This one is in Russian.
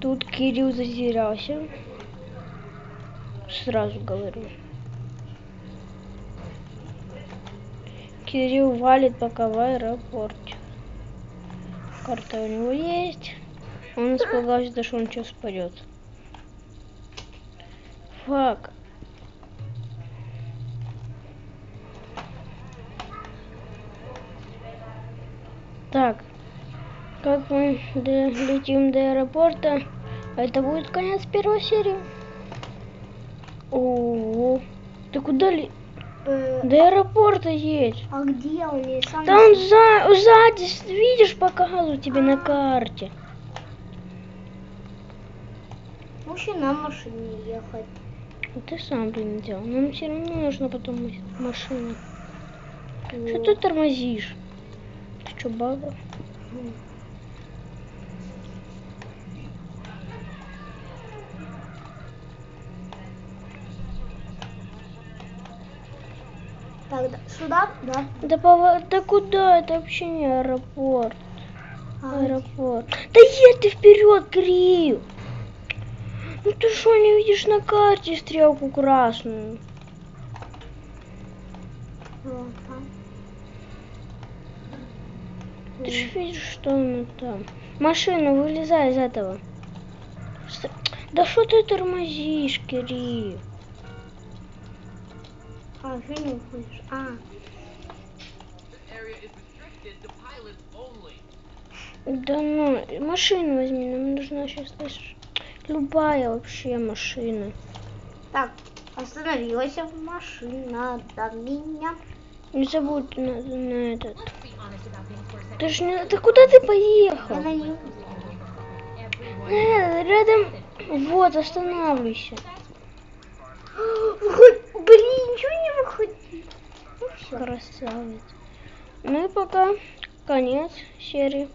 Тут Кирилл затерялся. Сразу говорю. Кирилл валит пока в аэропорте. Карта у него есть. Он испугался, что он сейчас спадет. Фак. Так. Как мы долетим до аэропорта, это будет конец первой серии. О, ты куда ли? Э, До аэропорта едь. а где он? Я сам Да он за, сзади, видишь, показывают тебе на карте. Лучше на машине ехать. Ну, Ты сам прилетел. Нам все равно нужно потом машина. Что ты тормозишь? Ты что, баба? Так, да, сюда? Да. Да, пова... да куда? Это вообще не аэропорт. А, Аэропорт. Да едь ты вперед, Кирилл! Ну ты что, не видишь на карте стрелку красную? вот там. Ты же видишь, что она там. Машина, вылезай из этого. Да что ты тормозишь, Кирилл? А, не уходишь? А. Да ну, машину возьми, нам нужна сейчас любая вообще машина. так, остановилась машина до меня. Не забудь на, на этот. Ты ж не... Ты куда ты Я поехал? на нее. Everyone Э, рядом... Вот, останавливайся. Выходит, блин, ничего не выходит. Ну все. Красавец. Ну и пока конец серии.